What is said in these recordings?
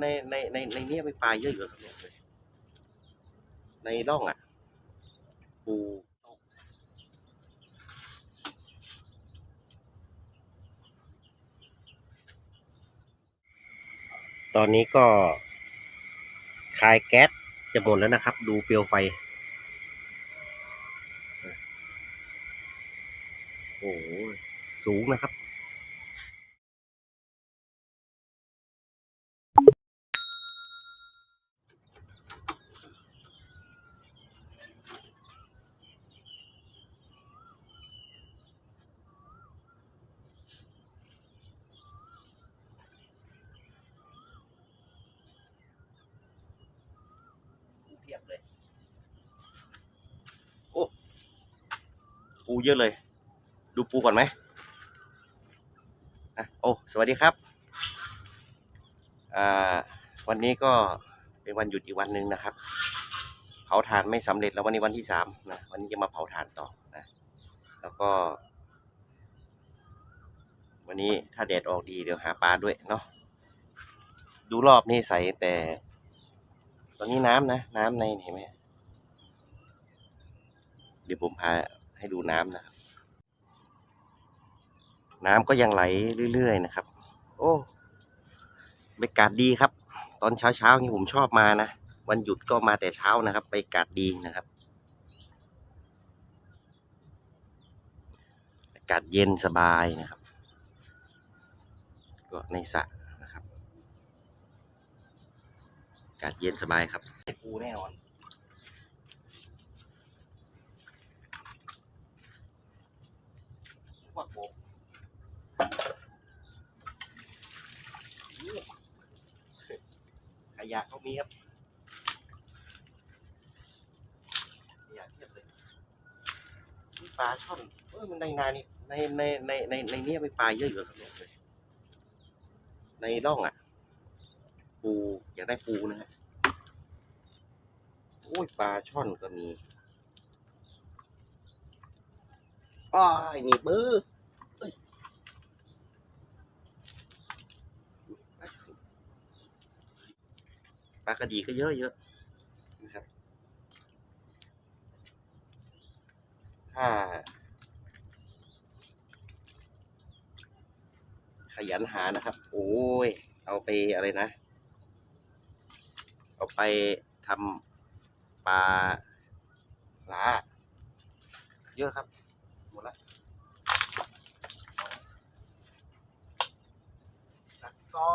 ในในในในเนี้มีปลาเยอะอยู่ครับเนี่ยในร่องอะ ปูตอนนี้ก็คลายแก๊สจะหมดแล้วนะครับ ดูเปลวไฟ โอ้โหสูงนะครับ ปูเพียบเลย โอ้ ปูเยอะเลย ดูปูก่อนไหมอะโอ้สวัสดีครับอ่าวันนี้ก็เป็นวันหยุดอีกวันหนึ่งนะครับ เผาถ่านไม่สำเร็จแล้ววันนี้วันที่สามนะวันนี้จะมาเผาถ่านต่อนะแล้วก็ วันนี้ถ้าแดดออกดีเดี๋ยวหาปลาด้วยเนาะดูรอบนี่ใสแต่ ตอนนี้น้ำนะ น้ำในเห็นไหมเดี๋ยวผมพา ให้ดูน้ำนะครับ น้ำก็ยังไหลเรื่อยๆนะครับ โอ้บรรยากาศดีครับ ตอนเช้าๆนี่ผมชอบมานะ วันหยุดก็มาแต่เช้านะครับบรรยากาศดีนะครับอากาศเย็นสบายนะครับ ก็ในสระนะครับอากาศเย็นสบายครับปูแน่นอน ว่าโบขยะเขามีครับขยะเทียบเลยนี่ปลาช่อนเออมันในนานี่ในในในในในนี้มีปลาเยอะอยู่ครับเนี่ยในร่องอะ ปูอยากได้ปูนะฮะโอ้ยปลาช่อนก็มี อ้ายนี่เบอปลากระดีก็เยอะเยอะนะครับถ้าขยันหานะครับ โอ้ย เอาไปอะไรนะ เอาไปทำปลาหลาเยอะครับ หมดละ ต่อ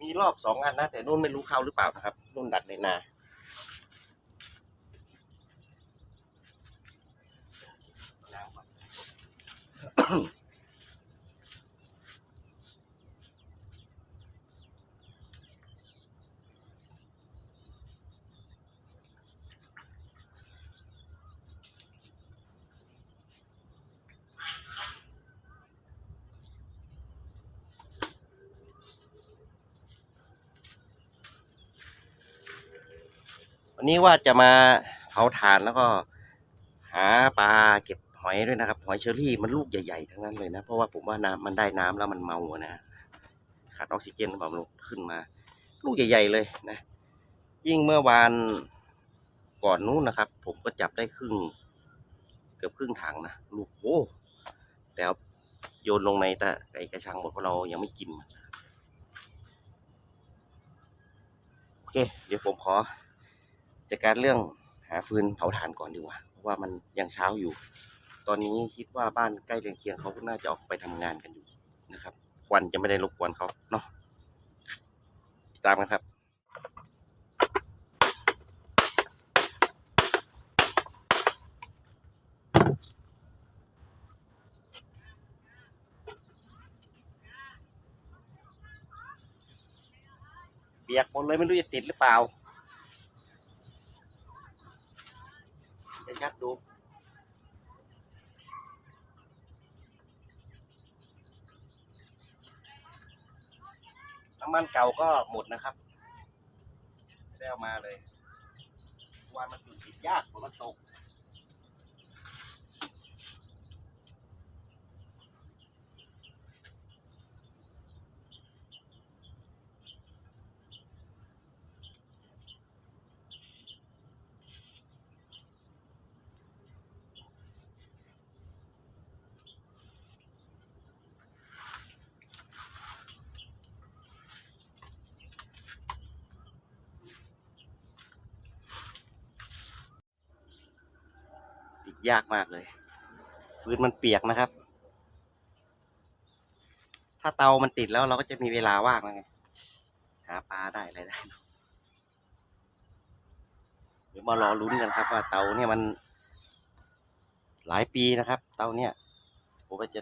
มีรอบสองอันนะ แต่นุ่นไม่รู้เข้าหรือเปล่านะครับนุ่นดัดในนา นนี้ว่าจะมาเผาถ่านแล้วก็หาปลาเก็บหอยด้วยนะครับ หอยเชอรี่มันลูกใหญ่ๆทั้งนั้นเลยนะ เพราะว่าผมว่าน้ำมันได้น้ำแล้วมันเมานะขาดออกซิเจนหรือเปล่ามันขึ้นมา ลูกใหญ่ ๆ เลยนะ ยิ่งเมื่อวานก่อนนู้นนะครับ ผมก็จับได้ครึ่ง เกือบครึ่งถังนะลูกโอ้แต่โยนลงในตะไอกระชังหมดเพราะเรายังไม่กินมันโอเค เดี๋ยวผมขอ จัดการเรื่องหาฟืนเผาถ่านก่อนดีกว่าเพราะว่ามันยังเช้าอยู่ ตอนนี้คิดว่าบ้านใกล้เรือนเคียงเขาก็น่าจะออกไปทำงานกันอยู่นะครับควันจะไม่ได้รบกวนเขาเนาะติดตามกันครับเปียกหมดเลยไม่รู้จะติดหรือเปล่า จะยัดดู น้ำมันเก็หมดนะครับไม่ได้เอามาเลยวันมันจุดติดยากฝนมันตก ยากมากเลยฟืนมันเปียกนะครับ ถ้าเตามันติดแล้วเราก็จะมีเวลาว่างแล้วไงหาปลาได้อะไรได้เดี๋ยวมารอลุ้นกันครับ ว่าเตาเนี่ยมัน หลายปีนะครับ เตาเนี่ยผมก็จะ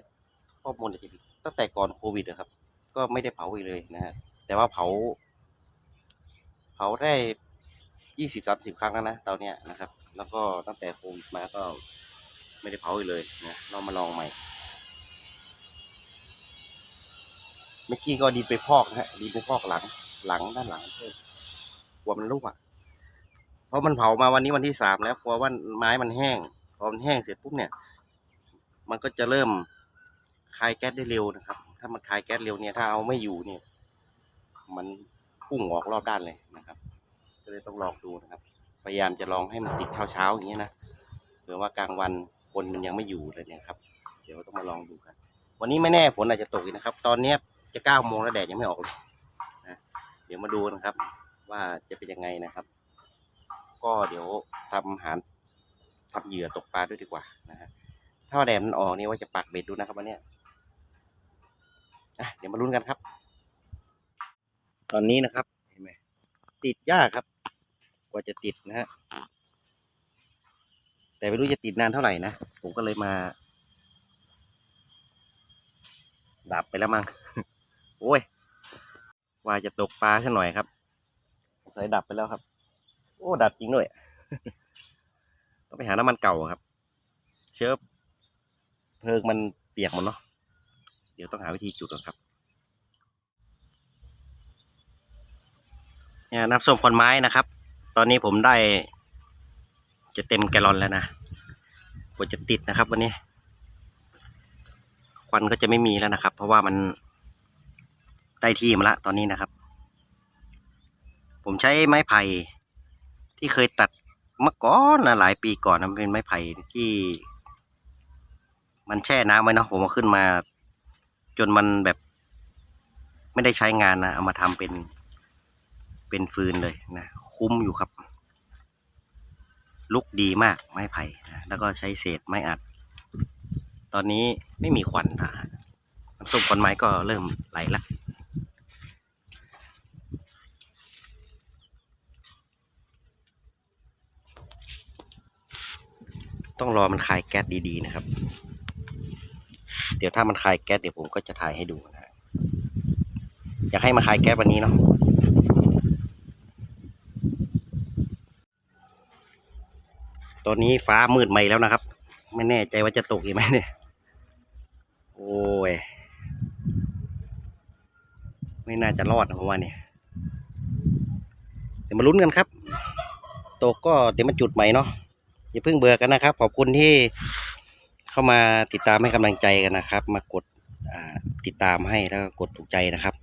ข้อมูลอาจจะผิดตั้งแต่ก่อนโควิดอะครับ ก็ไม่ได้เผาอีกเลยนะฮะแต่ว่าเผา เผาได้ยี่สิบสามสิบครั้งแล้วนะเตาเนี้ยนะครับ แล้วก็ตั้งแต่โควิดมาก็ไม่ได้เผาอีกเลยนะเรามาลองใหม่เมื่อกี้ก็ดีไปพอกนะฮะดีไปพอกหลัง หลังด้านหลังเพื่อกลัวมันลุกอะเพราะมันเผามาวันนี้วันที่สามแล้วกลัวว่าไม้มันแห้งพอมันแห้งเสร็จปุ๊บเนี่ย มันก็จะเริ่มคายแก๊สได้เร็วนะครับ ถ้ามันคายแก๊สเร็วเนี่ย ถ้าเอาไม่อยู่เนี่ย มันพุ่งออกรอบด้านเลยนะครับ ก็เลยต้องลองดูนะครับ พยายามจะลองให้มันติดเช้าๆอย่างนี้ยนะเผื่อว่ากลางวันคนมันยังไม่อยู่เลยเนี่ยครับ เดี๋ยวต้องมาลองดูกัน วันนี้ไม่แน่ฝนอาจจะตกอีกนะครับ ตอนเนี้ยจะเก้าโมงแล้วแดดยังไม่ออกเลยนะเดี๋ยวมาดูนะครับ ว่าจะเป็นยังไงนะครับ ก็เดี๋ยวทำอาหารทำเหยื่อตกปลาด้วยดีกว่านะฮะถ้าแดดมันออกนี่ว่าจะปักเบ็ดดูนะครับวันเนี้ยเดี๋ยวมาลุ้นกันครับ ตอนนี้นะครับเห็นไหมติดยากครับ ว่าจะติดนะฮะ แต่ไม่รู้จะติดนานเท่าไหร่นะ ผมก็เลยมา ดับไปแล้วมั้ง โอ้ย ว่าจะตกปลาซะหน่อยครับสายดับไปแล้วครับ โอ้ ดับจริงด้วย ต้องไปหาน้ำมันเก่าครับ เชื้อเพลิงมันเปียกหมดเนาะ เดี๋ยวต้องหาวิธีจุดก่อนครับเนี่ยน้ำส้มควันไม้นะครับ ตอนนี้ผมได้ จะเต็มแกลลอนแล้วนะกว่าจะติดนะครับวันนี้ ควันก็จะไม่มีแล้วนะครับ เพราะว่ามันได้ที่มาละตอนนี้นะครับ ผมใช้ไม้ไผ่ที่เคยตัดเมื่อก่อนนะหลายปีก่อนนะเป็นไม้ไผ่ที่ มันแช่น้ำไว้นะผมเอาขึ้นมา จนมันแบบ ไม่ได้ใช้งานนะเอามาทำเป็นเป็นฟืนเลยนะ คุ้มอยู่ครับ ลุกดีมากไม้ไผ่นะแล้วก็ใช้เศษไม้อัด ตอนนี้ไม่มีควันนะน้ำส้มควันไม้ก็เริ่มไหลละต้องรอมันคายแก๊สดีๆนะครับ เดี๋ยวถ้ามันคายแก๊สเดี๋ยวผมก็จะถ่ายให้ดูนะฮะอยากให้มันคายแก๊สวันนี้เนาะ ตอนนี้ฟ้ามืดใหม่แล้วนะครับ ไม่แน่ใจว่าจะตกอีกไหมเนี่ย โอ้ย ไม่น่าจะรอดนะผมว่าเนี่ยเดี๋ยวมาลุ้นกันครับ ตกก็เดี๋ยวมาจุดใหม่เนาะอย่าเพิ่งเบื่อกันนะครับ ขอบคุณที่เข้ามาติดตามให้กำลังใจกันนะครับ มากดติดตามให้แล้วก็กดถูกใจนะครับ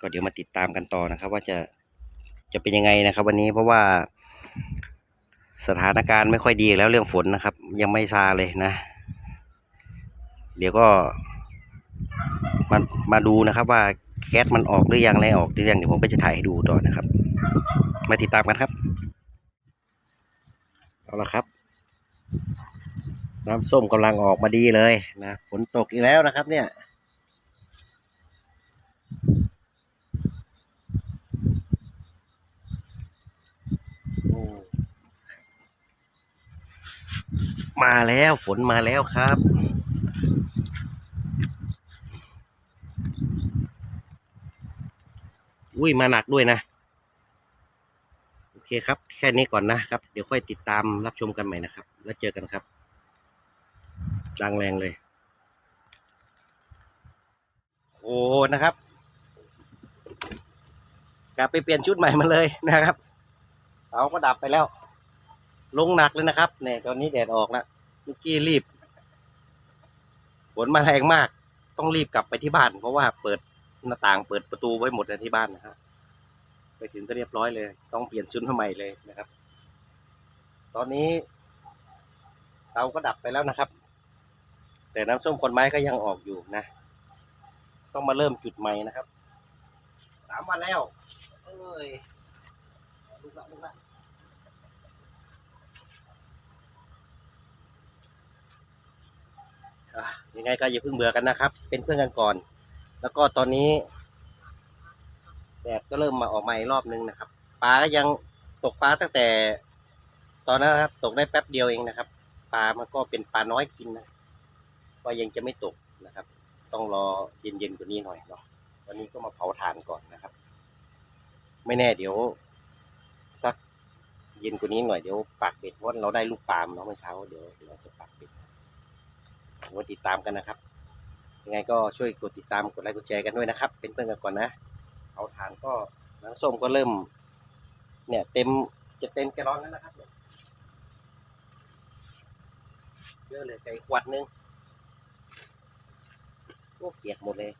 ก็เดี๋ยวมาติดตามกันต่อนะครับ ว่าจะจะเป็นยังไงนะครับ วันนี้เพราะว่า สถานการณ์ไม่ค่อยดีแล้วเรื่องฝนนะครับ ยังไม่ซาเลยนะ เดี๋ยวก็มามาดูนะครับว่าแก๊สมันออกหรือยังอะไรออกหรือยังเดี๋ยวผมก็จะถ่ายให้ดูต่อนะครับ มาติดตามกันครับ เอาละครับ น้ำส้มกำลังออกมาดีเลยนะฝนตกอีกแล้วนะครับเนี่ย มาแล้วฝนมาแล้วครับ อุ้ยมาหนักด้วยนะ โอเคครับ แค่นี้ก่อนนะครับ เดี๋ยวค่อยติดตามรับชมกันใหม่นะครับ แล้วเจอกันครับดังแรงเลย โอ้นะครับ กลับไปเปลี่ยนชุดใหม่มาเลยนะครับเสาก็ดับไปแล้วลงหนักเลยนะครับเนี่ยตอนนี้แดดออกแล้ว เมื่อกี้รีบฝนมาแรงมาก ต้องรีบกลับไปที่บ้าน เพราะว่าเปิดหน้าต่างเปิดประตูไว้หมดเลยที่บ้านนะครับไปถึงก็เรียบร้อยเลย ต้องเปลี่ยนชุดใหม่เลยนะครับ ตอนนี้เตาก็ดับไปแล้วนะครับ แต่น้ำส้มคนไม้ก็ยังออกอยู่นะ ต้องมาเริ่มจุดใหม่นะครับสามวันแล้ว เอ้ยลุกละลุกละ อะ ยังไงก็อย่าเพิ่งเบื่อกันนะครับ เป็นเพื่อนกันก่อน แล้วก็ตอนนี้แดดก็เริ่มมาออกมาอีกรอบนึงนะครับปลาก็ยังตกปลาตั้งแต่ ตอนนั้นนะครับ ตกได้แป๊บเดียวเองนะครับปลามันก็เป็นปลาน้อยกินนะก็ยังจะไม่ตกนะครับ ต้องรอเย็นๆกว่านี้หน่อยเนาะวันนี้ก็มาเผาถ่านก่อนนะครับ ไม่แน่เดี๋ยว สักเย็นกว่านี้หน่อยเดี๋ยวปักเบ็ดเพราเราได้ลูกปลามเนาะเมื่อเช้าเดี๋ยวเดี๋ยวจะปั กเบ็ดติดตามกันนะครับ ยังไงก็ช่วยกดติดตามกดไลค์กดแชร์กันด้วยนะครับ เป็นเพื่อนกันก่อนนะ เอาถ่านก็น้ำส้มก็เริ่ม เนี่ยเต็มจะเต็มแกลอนแล้วนะครับเยอะเลยใจขวดนึงโอ้เปียกหมดเลย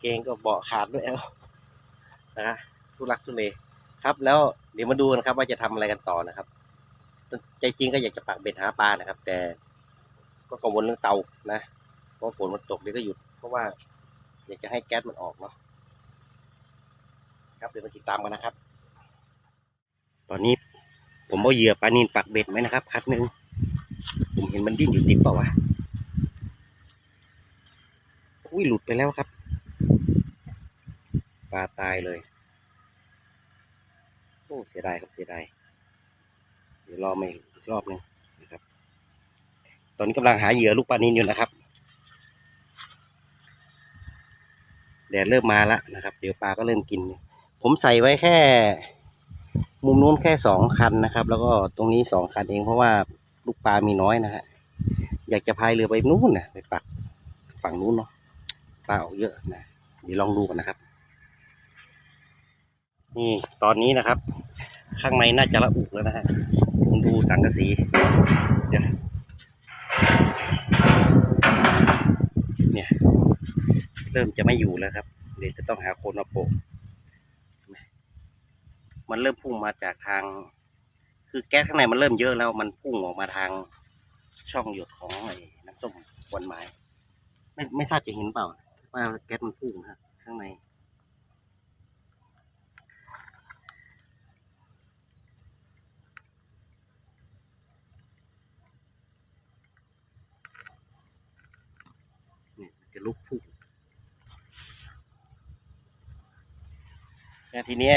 เกงก็เบาขาดด้วยเอานะทุลักทุเลครับ แล้วเดี๋ยวมาดูกันครับ ว่าจะทำอะไรกันต่อนะครับ ใจจริงก็อยากจะปักเบ็ดหาปลานะครับ แต่ ก็กังวลเรื่องเตานะเพราะฝนมันตกเดี๋ยวก็หยุด เพราะว่าอยากจะให้แก๊สมันออกเนาะครับเดี๋ยวมาติดตามกันนะครับ ตอนนี้ผมเอาเหยื่อปลานินปักเบ็ดไหมนะครับคัดหนึ่งผมเห็นมันดิ้นอยู่ติดเปล่าวะอุ้ยหลุดไปแล้วครับปลาตายเลยโอ้เสียดายครับเสียดายเดี๋ยวรอมาอีกรอบหนึง ตอนนี้กำลังหาเหยื่อลูกปลานินอยู่นะครับ แดดเริ่มมาแล้วนะครับ เดี๋ยวปลาก็เริ่มกิน ผมใส่ไว้แค่ มุมนู้นแค่สองคันนะครับ แล้วก็ตรงนี้สองคันเองเพราะว่าลูกปลามีน้อยนะฮะอยากจะพายเรือไปนู้นนะไปปักฝั่งนู้นเนาะปลาออกเยอะนะเดี๋ยวลองดูกันนะครับ นี่ตอนนี้นะครับ ข้างในน่าจะระอุแล้วนะฮะผมดูสังกะสีเดี๋ยว เนี่ย เริ่มจะไม่อยู่แล้วครับ เดี๋ยวจะต้องหาคนมาโปะมันเริ่มพุ่งมาจากทาง คือแก๊สข้างในมันเริ่มเยอะแล้ว มันพุ่งออกมาทางช่องหยดของไอ้น้ำส้มควันไม้ไม่ไม่ทราบจะเห็นเปล่าว่าแก๊สมันพุ่งนะข้างใน เนี่ยมันจะ ลุกพุ่งแล้วทีเนี้ย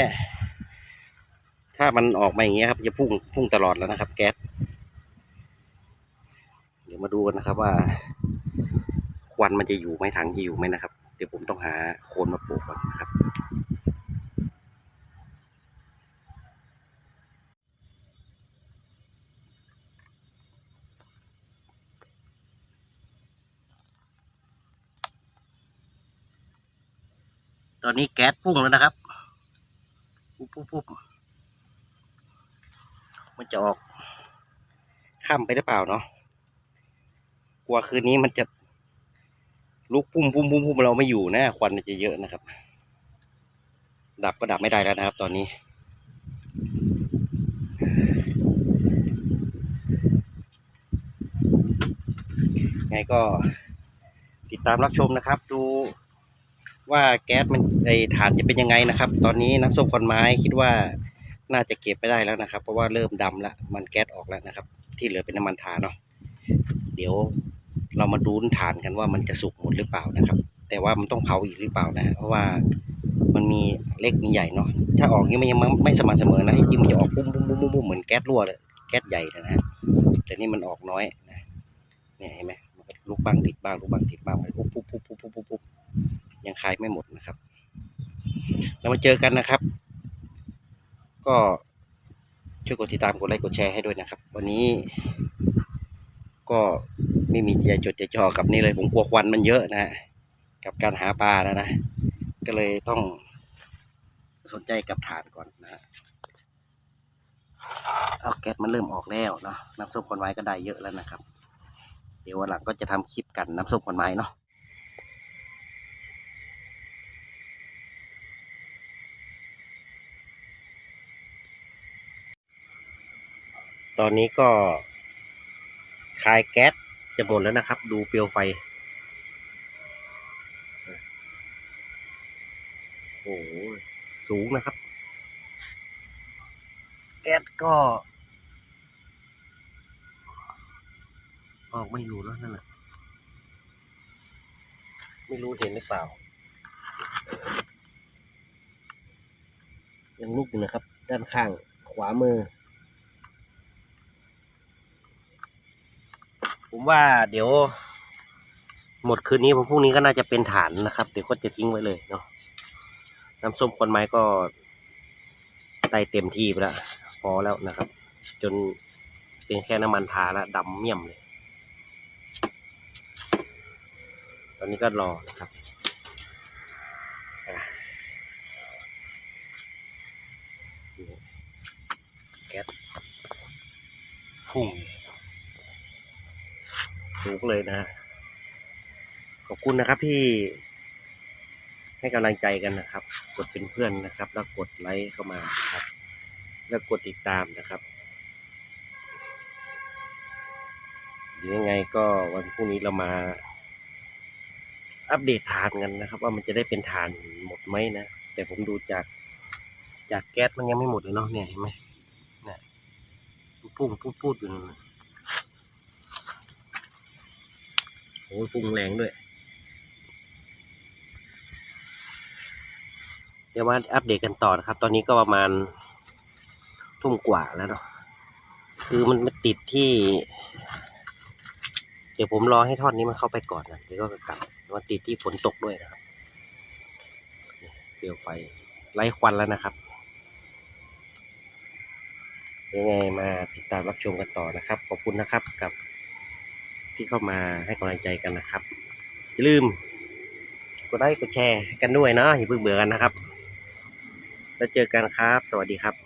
ถ้ามันออกมาอย่างเงี้ยครับ จะพุ่งพุ่งตลอดแล้วนะครับ แก๊สเดี๋ยวมาดูกันนะครับว่า ควันมันจะอยู่ไหมถังจะอยู่ไหมนะครับ เดี๋ยวผมต้องหาโคนมาปลูกก่อนนะครับ ตอนนี้แก๊สพุ่งแล้วนะครับปุ๊บปุ๊บปุ๊บมันจะออกข้ามไปหรือเปล่าเนาะกลัวคืนนี้มันจะลุกพุ่มพุ่มพุ่มพุ่มเราไม่อยู่นะควันมันจะเยอะนะครับ ดับก็ดับไม่ได้แล้วนะครับ ตอนนี้ ไงก็ติดตามรับชมนะครับ ดู ว่าแก๊สมันไอถ่านจะเป็นยังไงนะครับ ตอนนี้น้ำส้มควันไม้คิดว่าน่าจะเก็บไปได้แล้วนะครับ เพราะว่าเริ่มดำละมันแก๊สออกแล้วนะครับ ที่เหลือเป็นน้ำมันถ่านเนาะเดี๋ยวเรามาดูถ่านกันว่ามันจะสุกหมดหรือเปล่านะครับ แต่ว่ามันต้องเผาอีกหรือเปล่านะ เพราะว่ามันมีเล็กมีใหญ่เนาะถ้าออกนี้มันยังไม่สม่ำเสมอนะที่จริงมันจะออกปุ้มปุ้มปุ้มปุ้มปุ้มเหมือนแก๊สรั่วเลยแก๊สใหญ่เลยนะแต่นี่มันออกน้อยนะเนี่ยเห็นไหมมันลุกบ้างติดบ้างลุกบ้างติดบ้างไปปุ๊บปุ๊บปุ๊บปุ๊บปุ๊บปุ๊บปุ๊บ ยังคลายไม่หมดนะครับ เรามาเจอกันนะครับ ก็ช่วยกดติดตามกดไลค์กดแชร์ให้ด้วยนะครับ วันนี้ ก็ไม่มีใจจดใจจ่อกับนี่เลยผมกลัวควันมันเยอะนะ กับการหาปลานะนะ ก็เลยต้องสนใจกับฐานก่อนนะเอาแก๊สมันเริ่มออกแล้วเนาะน้ำส้มควันไม้ก็ได้เยอะแล้วนะครับ เดี๋ยววันหลังก็จะทำคลิปกันน้ำส้มควันไม้เนาะ ตอนนี้ก็คลายแก๊สจะหมดแล้วนะครับ ดูเปลวไฟ โอ้โหสูงนะครับ แก๊สก็ ออกไม่รู้แล้วนั่นแหละไม่รู้เห็นหรือเปล่า ยังลุกอยู่นะครับ ด้านข้างขวามือ ผมว่าเดี๋ยว หมดคืนนี้ผมพรุ่งนี้ก็น่าจะเป็นฐานนะครับ เดี๋ยวก็จะทิ้งไว้เลยเนาะน้ำส้มคนไม้ก็ไตเต็มที่ไปแล้วพอแล้วนะครับ จนเป็นแค่น้ำมันทาแล้วดำเมี่ยมเลย ตอนนี้ก็รอนะครับแก๊สพุ่ง สูงเลยนะ ขอบคุณนะครับที่ ให้กำลังใจกันนะครับ กดเป็นเพื่อนนะครับ แล้วกดไลค์เข้ามาครับ แล้วกดติดตามนะครับยวยังไงก็วันพรุ่งนี้เรามาอัปเดตฐานกันนะครับ ว่ามันจะได้เป็นฐานหมดไหมนะ แต่ผมดูจากจากแก๊สมันยังไม่หมดเลยเนาะเนี่ยเห็นไหมเนี่ยพุ่งพูดพูดอยู่นั่นน่ะ โอ้ยพุ่งแรงด้วย เดี๋ยวมาอัปเดตกันต่อนะครับ ตอนนี้ก็ประมาณทุ่มกว่าแล้วเนาะคือมันมาติดที่ เดี๋ยวผมรอให้ท่อนนี้มันเข้าไปก่อนนะเดี๋ยวก็กลับมันติดที่ฝนตกด้วยนะครับเปลวไฟไล่ควันแล้วนะครับยังไงมาติดตามรับชมกันต่อนะครับ ขอบคุณนะครับกับ ที่เข้ามาให้กำลังใจกันนะครับ อย่าลืม กดไลค์กดแชร์กันด้วยนะอย่าเพิ่งเบื่อกันนะครับ แล้วเจอกันครับ สวัสดีครับ